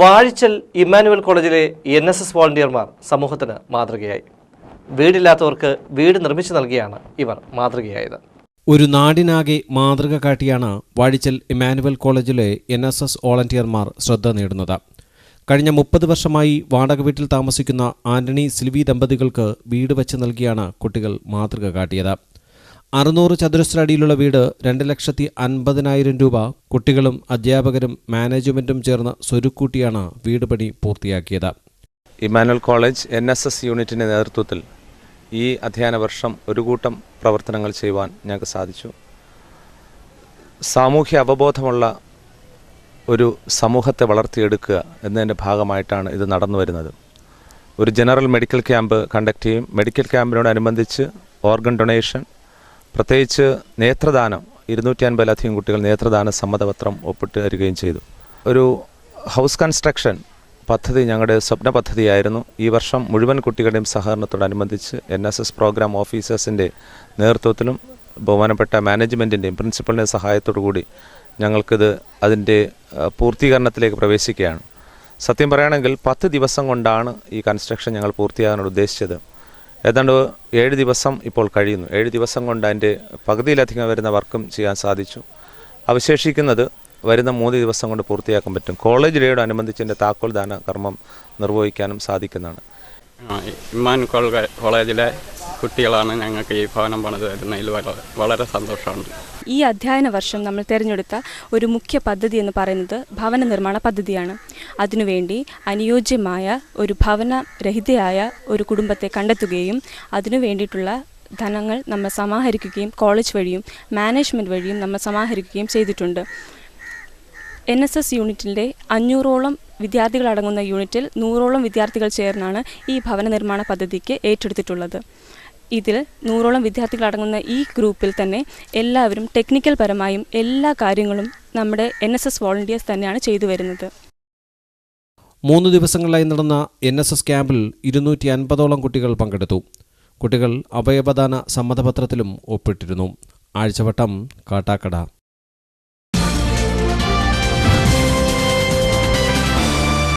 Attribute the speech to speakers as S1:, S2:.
S1: വാഴിച്ചൽ Emmanuel കോളേജിലെ N S S വോളണ്ടിയർമാർ സമൂഹത്തിന് മാതൃകയായി. വീടില്ലാത്തവർക്ക് വീട് നിർമ്മിച്ചു നൽകിയാണ് ഇവർ മാതൃകയായത്.
S2: ഒരു നാടിനാകെ മാതൃക കാട്ടിയാണ് വാഴിച്ചൽ ഇമ്മാനുവൽ കോളേജിലെ എൻ എസ് എസ് വോളണ്ടിയർമാർ ശ്രദ്ധ നേടുന്നത്. കഴിഞ്ഞ മുപ്പത് വർഷമായി വാടക വീട്ടിൽ താമസിക്കുന്ന ആന്റണി സിൽവി ദമ്പതികൾക്ക് വീട് വച്ച് നൽകിയാണ് കുട്ടികൾ മാതൃക കാട്ടിയത്. അറുന്നൂറ് ചതുരശ്ര അടിയിലുള്ള വീട് രണ്ട് ലക്ഷത്തി അൻപതിനായിരം രൂപ കുട്ടികളും അധ്യാപകരും മാനേജ്മെന്റും ചേർന്ന് സ്വരുക്കൂട്ടിയാണ് വീട് പണി പൂർത്തിയാക്കിയത്.
S3: Immanuel college N S S യൂണിറ്റിന്റെ നേതൃത്വത്തിൽ ഈ അധ്യയന വർഷം ഒരു കൂട്ടം പ്രവർത്തനങ്ങൾ ചെയ്യുവാൻ ഞങ്ങൾക്ക് സാധിച്ചു. സാമൂഹ്യ അവബോധമുള്ള ഒരു സമൂഹത്തെ വളർത്തിയെടുക്കുക എന്നതിന്റെ ഭാഗമായിട്ടാണ് ഇത് നടന്നു വരുന്നത്. ഒരു ജനറൽ മെഡിക്കൽ ക്യാമ്പ് കണ്ടക്ട് ചെയ്യും. മെഡിക്കൽ ക്യാമ്പിനോടനുബന്ധിച്ച് ഓർഗൻ ഡൊണേഷൻ പ്രത്യേകിച്ച് നേത്രദാനം ഇരുന്നൂറ്റി അൻപതിലധികം കുട്ടികൾ നേത്രദാന സമ്മതപത്രം ഒപ്പിട്ട് തരികയും ചെയ്തു. ഒരു ഹൗസ് കൺസ്ട്രക്ഷൻ പദ്ധതി ഞങ്ങളുടെ സ്വപ്ന പദ്ധതിയായിരുന്നു. ഈ വർഷം മുഴുവൻ കുട്ടികളുടെയും സഹകരണത്തോടനുബന്ധിച്ച് എൻ എസ് എസ് പ്രോഗ്രാം ഓഫീസേഴ്സിന്റെ നേതൃത്വത്തിലും ബഹുമാനപ്പെട്ട മാനേജ്മെന്റിന്റെയും പ്രിൻസിപ്പളിന്റെയും സഹായത്തോടു കൂടി ഞങ്ങൾക്കിത് അതിന്റെ പൂർത്തീകരണത്തിലേക്ക് പ്രവേശിക്കുകയാണ്. സത്യം പറയുകയാണെങ്കിൽ പത്ത് ദിവസം കൊണ്ടാണ് ഈ കൺസ്ട്രക്ഷൻ ഞങ്ങൾ പൂർത്തിയാകാൻ ഉദ്ദേശിച്ചത്. ഏതാണ്ട് ഏഴ് ദിവസം ഇപ്പോൾ കഴിയുന്നു. ഏഴ് ദിവസം കൊണ്ട് അതിന്റെ പകുതിയിലധികം വരുന്ന വർക്കും ചെയ്യാൻ സാധിച്ചു. അവശേഷിക്കുന്നത് വരുന്ന മൂന്ന് ദിവസം കൊണ്ട് പൂർത്തിയാക്കാൻ പറ്റും. കോളേജ് ഡേയോട് അനുബന്ധിച്ച് താക്കോൽ ദാന കർമ്മം നിർവഹിക്കാനും സാധിക്കുന്നതാണ്.
S4: ഇമ്മാൻ കോള- കോളേജിലെ കുട്ടികളാണ് ഞങ്ങൾക്ക് ഈ ഭവനം പണിത് തരുന്നതിൽ വളരെ സന്തോഷമുണ്ട്.
S5: ഈ അധ്യയന വർഷം നമ്മൾ തിരഞ്ഞെടുത്ത ഒരു മുഖ്യ പദ്ധതി എന്ന് പറയുന്നത് ഭവന നിർമ്മാണ പദ്ധതിയാണ്. അതിനുവേണ്ടി അനുയോജ്യമായ ഒരു ഭവന രഹിതയായ ഒരു കുടുംബത്തെ കണ്ടെത്തുകയും അതിനു വേണ്ടിയിട്ടുള്ള ധനങ്ങൾ നമ്മൾ സമാഹരിക്കുകയും കോളേജ് വഴിയും മാനേജ്മെന്റ് വഴിയും നമ്മൾ സമാഹരിക്കുകയും ചെയ്തിട്ടുണ്ട്. എൻ എസ് എസ് യൂണിറ്റിന്റെ അഞ്ഞൂറോളം വിദ്യാർത്ഥികളടങ്ങുന്ന യൂണിറ്റിൽ നൂറോളം വിദ്യാർത്ഥികൾ ചേർന്നാണ് ഈ ഭവന നിർമ്മാണ പദ്ധതിക്ക് ഏറ്റെടുത്തിട്ടുള്ളത്. ഇതിൽ നൂറോളം വിദ്യാർത്ഥികളടങ്ങുന്ന ഈ ഗ്രൂപ്പിൽ തന്നെ എല്ലാവരും ടെക്നിക്കൽ പരമായും എല്ലാ കാര്യങ്ങളും നമ്മുടെ എൻ എസ് എസ് വോളണ്ടിയേഴ്സ് തന്നെയാണ് ചെയ്തു വരുന്നത്.
S2: മൂന്ന് ദിവസങ്ങളിലായി നടന്ന എൻ എസ് എസ് ക്യാമ്പിൽ ഇരുന്നൂറ്റി അൻപതോളം കുട്ടികൾ പങ്കെടുത്തു. കുട്ടികൾ അവയവദാന സമ്മതപത്രത്തിലും ഒപ്പിട്ടിരുന്നു. ആഴ്ചവട്ടം കാട്ടാക്കട.